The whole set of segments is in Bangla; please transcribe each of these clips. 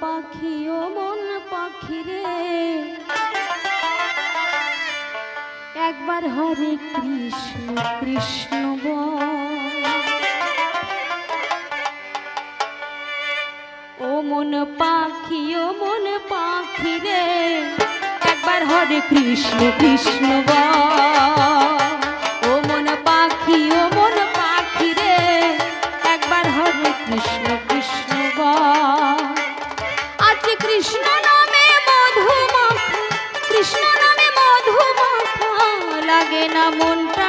পাখি ও মন পাখি রে। একবার হরে কৃষ্ণ কৃষ্ণ ও মন পাখি, ও মন পাখি রে। একবার হরে কৃষ্ণ কৃষ্ণ বল। লাগে না মনটা।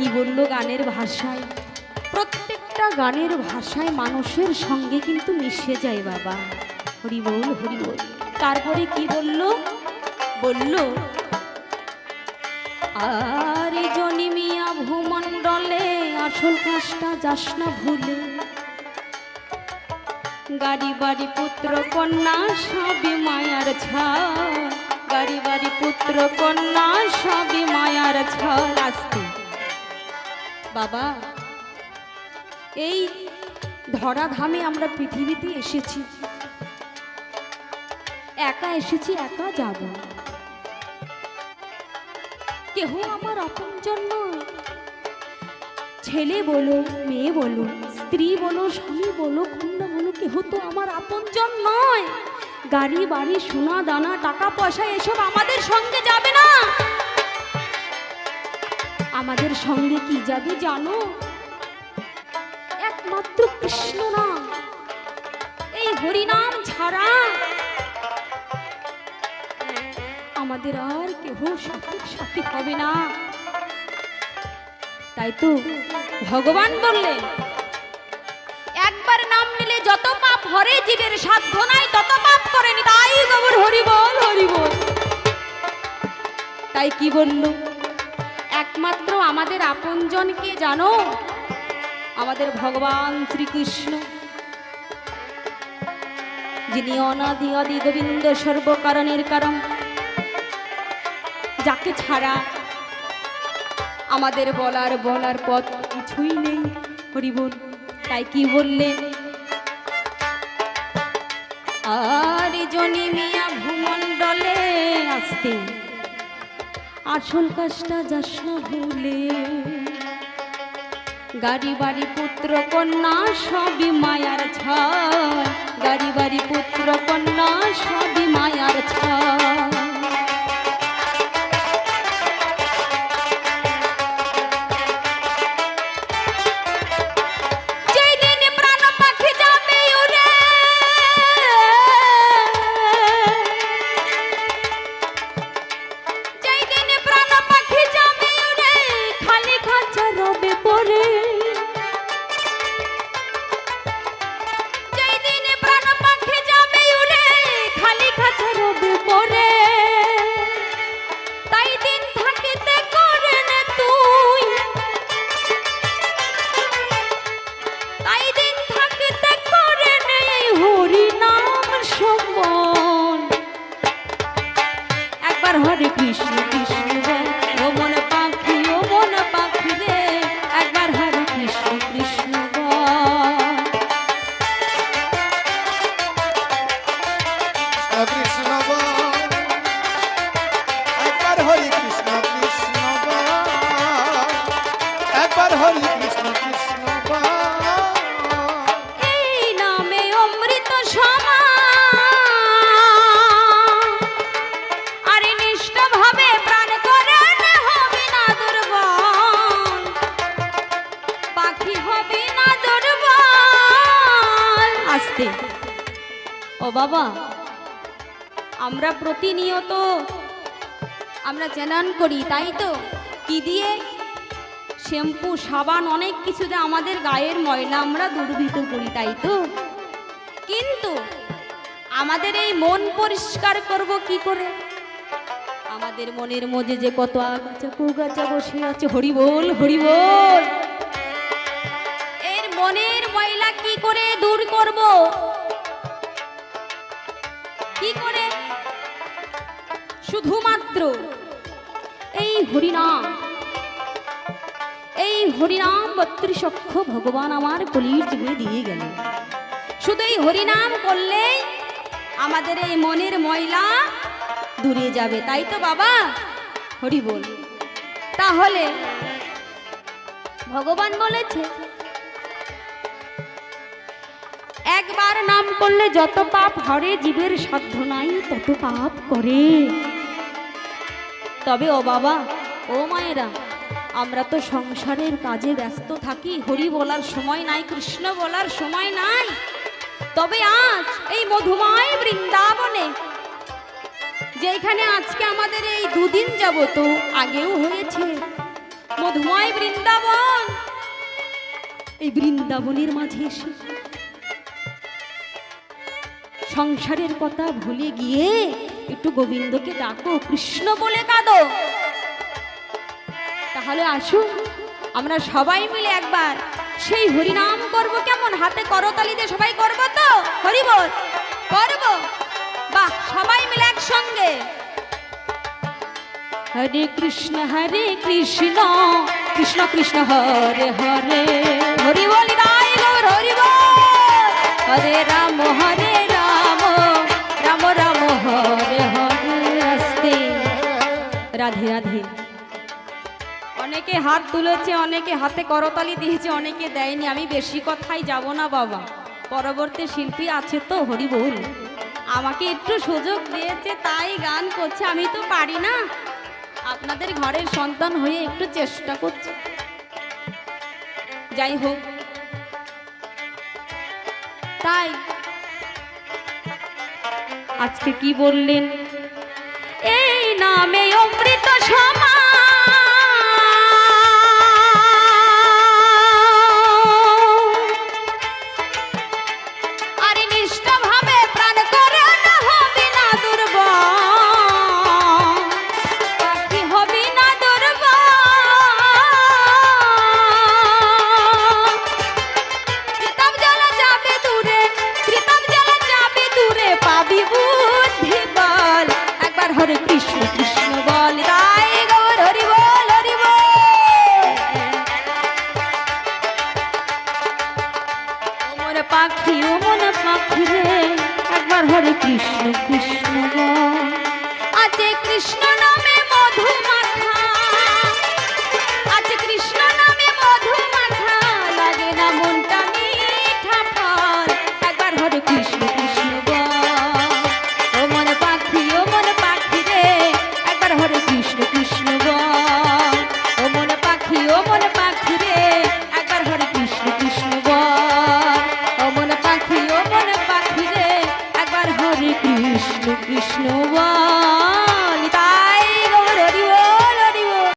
কি বলল গানের ভাষায়? প্রত্যেকটা গানের ভাষায় মানুষের সঙ্গে কিন্তু মিশে যায় বাবা। হরি বল হরি বল তারপরে কি বলল? বলল, আর জনি মিয়া ভূমণ্ডলে আসল কাজটা যাস না ভুলে। গাড়ি, বাড়ি, পুত্র, কন্যা সবই মায়ার ছাড় গাড়ি, বাড়ি, পুত্র, কন্যা সবই মায়ার ছাড় আসতে। বাবা, এই ধরাধামে আমরা পৃথিবীতে এসেছি। একা এসেছি, একা যাব। কেহ আমার আপনজন নয় ছেলে বলো, মেয়ে বলো, স্ত্রী বলো, স্বামী বলো, কন্যা বলো, কেহ তো আমার আপনজন নয়। গাড়ি, বাড়ি, সোনা, দানা, টাকা, পয়সা, এসব আমাদের সঙ্গে যাবে। সঙ্গে কি যাবে জানো? একমাত্র কৃষ্ণ নাম। এই হরিনাম ছাড়া আমাদের আর কেহ সঠিক সাথী হবে না। তাই তো ভগবান বললেন, একবার নাম নিলে যত পাপ হরে, জীবের সাধ্য নাই, তত পাপ করেনি, তাই গোবর হরি বল হরি বল তাই কি বলল একমাত্র আমাদের আপনজনকে জানো? আমাদের ভগবান শ্রীকৃষ্ণ। যিনি অনাদি আদি গোবিন্দ সর্বকারণের কারণ। যাকে ছাড়া আমাদের বলার বলার পথ কিছুই নেই। হরিবল, তাই কি বললেন আর জনি মিয়া ভূমণ্ডলে আসতে আসল কাজটা যাস না ভুলে। গাড়ি, বাড়ি, পুত্র, কন্যা, সবই মায়ার ছাড় গাড়ি, বাড়ি, পুত্র, কন্যা, সবই মায়ার ছায় আইরিন থাকতে করে নেই হরি নাম সকল একবার হরে কৃষ্ণ কৃষ্ণ বাবা, আমরা প্রতিনিয়ত আমরা চেনান করি, তাই তো? কি দিয়ে? শ্যাম্পু, সাবান, অনেক কিছু কিছুতে আমাদের গায়ের ময়লা আমরা দুর্বৃত করি, তাই তো? কিন্তু আমাদের এই মন পরিষ্কার করব কি করে? আমাদের মনের মধ্যে যে কত আগাছা কুগাছা বসে আছে হরি বল হরি বল এর মনের ময়লা কি করে দূর করব? কি করে? শুধুমাত্র এই হরিনাম এই হরিনাম বত্রিশ অক্ষ ভগবান আমার কলির যুগে দিয়ে গেল। শুধু এই হরিনাম করলেই আমাদের এই মনের ময়লা দূরে যাবে, তাই তো বাবা? হরি বল। তাহলে ভগবান বলেছে একবার নাম করলে যত পাপ হরে জীবের সাধ্য নাই, তত পাপ করে। তবে ও বাবা, ও মায়েরা, আমরা তো সংসারের কাজে ব্যস্ত থাকি, হরি বলার সময় নাই, কৃষ্ণ বলার সময় নাই। তবে আজ এই মধুময় বৃন্দাবনে, যেখানে আজকে আমাদের এই দুদিন যাব তো আগেও হয়েছে মধুময় বৃন্দাবন, এই বৃন্দাবনের মাঝে এসে সংসারের কথা ভুলে গিয়ে একটু গোবিন্দকে ডাকো, কৃষ্ণ বলে কাঁদো। তাহলে আসুন, আমরা সবাই মিলে একবার সেই হরিনাম করব। কেমন হাতে করতালি দিয়ে সবাই করব তো? হরি বল করব? বাহ, সবাই মিলে একসঙ্গে। হরে কৃষ্ণ হরে কৃষ্ণ কৃষ্ণ কৃষ্ণ, হরে হরে। হরি বল রায় হরি বল। হরে রাম, হরে রাধে রাধে অনেকে হাত তুলেছে, অনেকে হাতে করতালি দিয়েছে, অনেকে দেয়নি। আমি বেশি কথাই যাব না, বাবা। পরবর্তী শিল্পী আছে তো হরি আমাকে একটু সুযোগ দিয়েছে, তাই গান করছে। আমি তো পারি না। আপনাদের ঘরের সন্তান হয়ে একটু চেষ্টা করছি। যাই হোক। তাই। আজকে কি বললেন? নামে অমৃত সমান